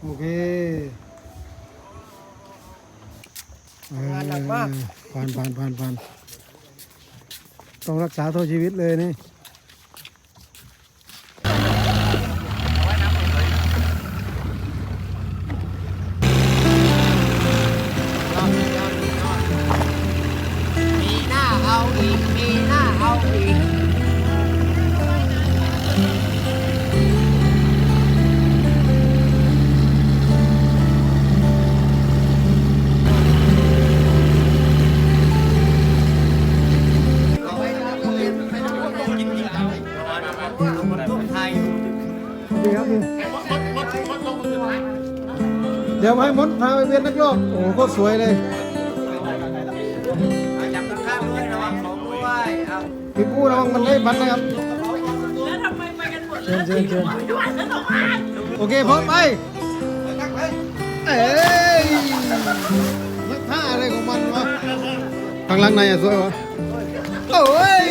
โอเคงานหนักมากเออผ่านผ่านผ่านผ่านต้องรักษาตัวชีวิตเลยนี่มีหน้าเอาอีกมีหน้าเอาอีก ดีครับพี่เดี๋ยวให้มดพาไปเวียนนักโลกโอ้โหโคตรสวยเลยจับข้างๆด้วยระวังของด้วยเอาพี่ปูระวังมันได้บันนะครับแล้วทำไมไปกันหมดเลเชิยญเชิญเชิญไม่ไหวแล้วต้องอ่านโอเคพร้อมไปเอ้ยนักท่าอะไรของมันวะข้างหล่างในอะสวยวะโอ้ย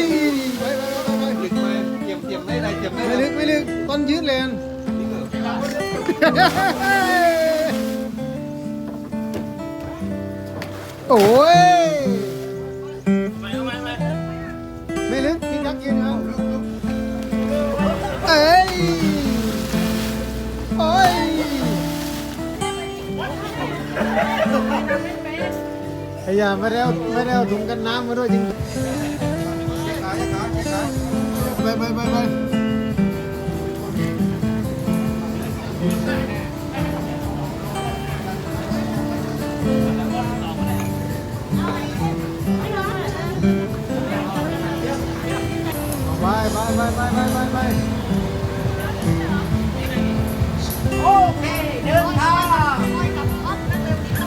ตรียมเตรียมไม่ได้เตรียมไม่ไม่ได้ลึกไม่ลึกต้นยืดเลยอันโอ้ยไม่ลึกพี่ยักษ์ยืนเอาเอ้ยโอ้ยไอ้ยาไม่ได้เอาไม่ได้เอาถุงกันน้ำมาด้วยจริง ไปไปไปไป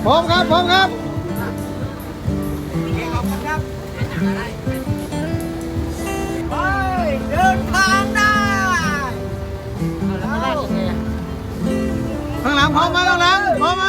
พร้อมครับพร้อมครับขอบคุณครับไปเดินทางได้เอาแล้วข้างหลังพร้อมไหมข้างหลังพร้อมไหม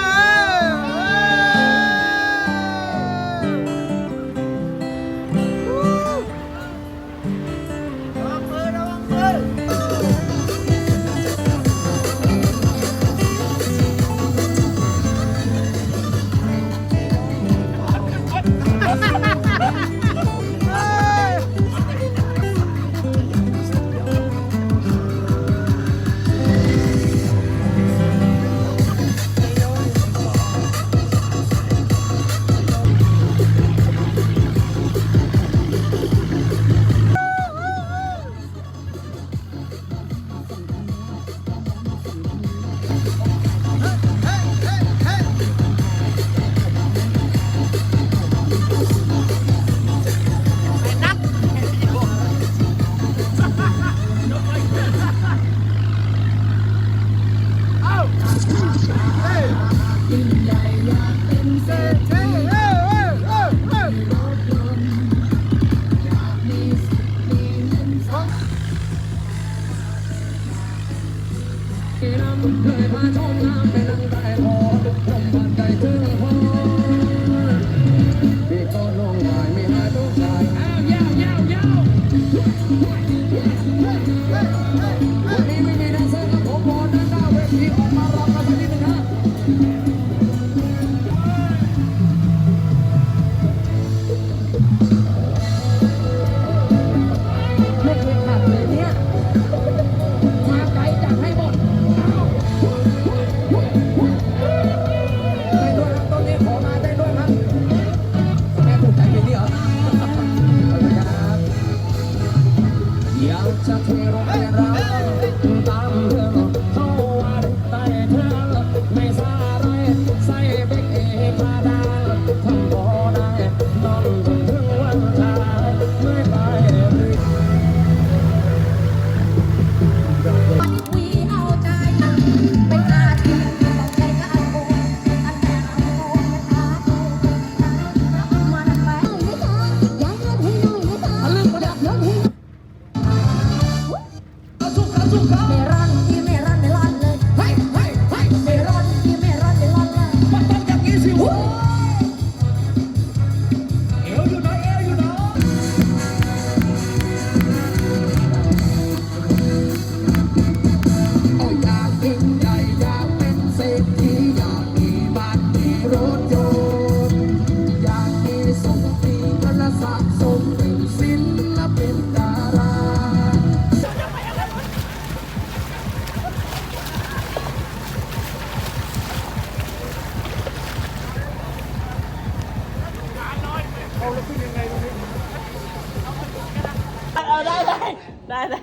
Portugal.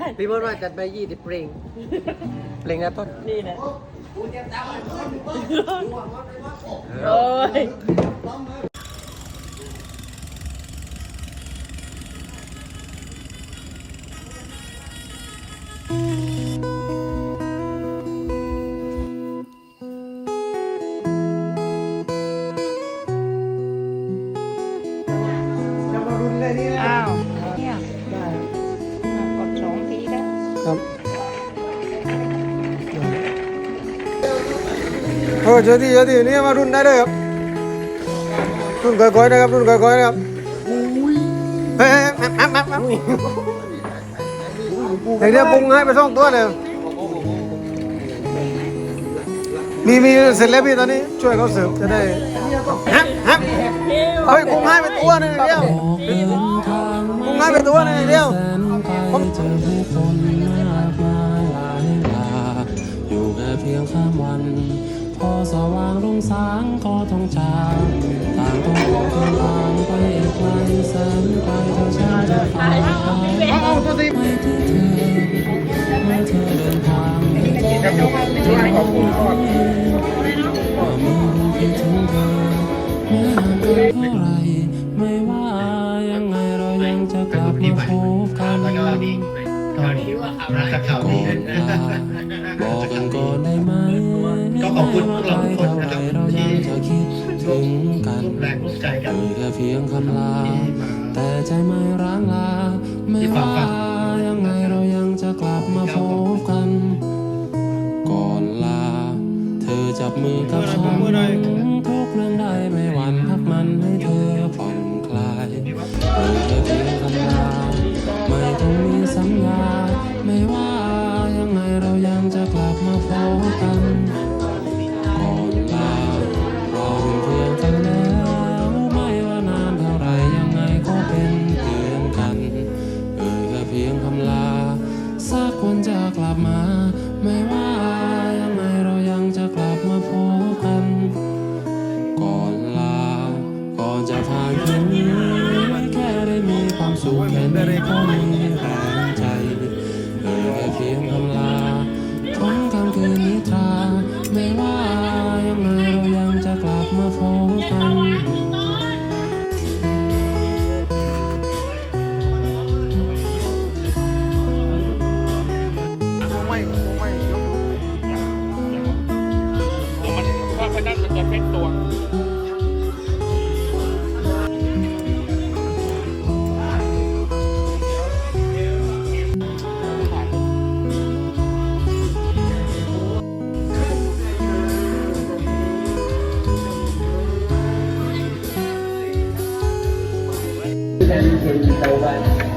ได้ได้พี่มดว่าจัดไปยี่สิบเพลงเพลงนะต้นนี่นะโอ้ย เออเจอที่เจอที่นี่มารุ่นได้เลยครับรุ่นก้อยๆนะครับรุ่นก้อยๆนะครับเฮ้ยแอ๊บแอ๊บแอ๊บแอ๊บเดี๋ยวเดี๋ยวปรุงให้ไปสองตัวเลยมีมีเสร็จแล้วพี่ตอนนี้ช่วยเขาเสิร์ฟจะได้แฮปแฮปเฮ้ยปรุงให้ไปตัวหนึงเดียวปรุง ให้ไปตัวนึงเดียวผมจอผู้คนมากมายหลายหลาอยู่แค่เพียงข้ามวัน พอสว่างรุ่งสางก็ต้องจากต่างต้องออกเดินทางไปอีกไกลแสนไกลเท่าฉันจะไปเอาเอาตัวทีไม่ถึงเธอเมื่อเธอเดินทางไม่เจอกันว่ามีเรื่องคิดถึงเธอแม้ห่างกันเท่าไร จะกลับมาพบกันก่อนลาบอกกันก่อนได้ไหมก็ขอบคุณพวกเราทุกคนนะครับเราที่ยังจะคิดถึงกันแรงร่วมใจกันเอ่ยแค่เพียงคำลา แต่ใจไม่ร้างลาไม่ว่ายังไงเรายังจะกลับมาพบกัน ก่อนลา เธอจับมือกับ ก่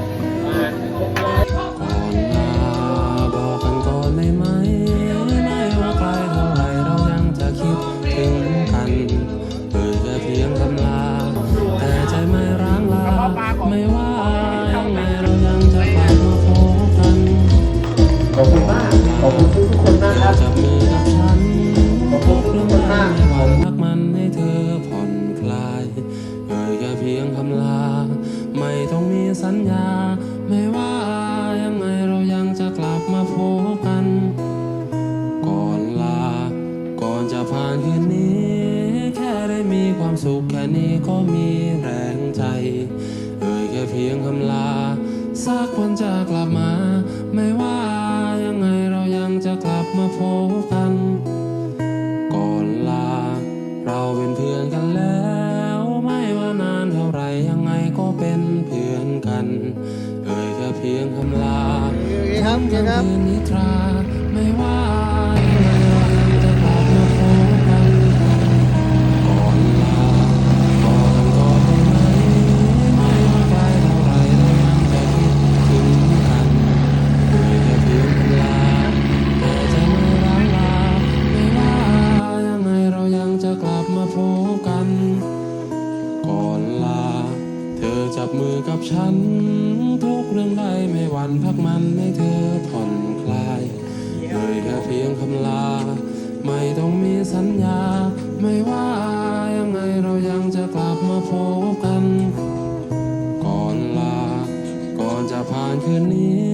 นะคครับ วันพักมันให้เธอผ่อนคลายเลยแค่เพียงคำลา ไม่ต้องมีสัญญา ไม่ว่ายังไงเรายังจะกลับมาพบกัน ก่อนลา ก่อนจะผ่านคืนนี้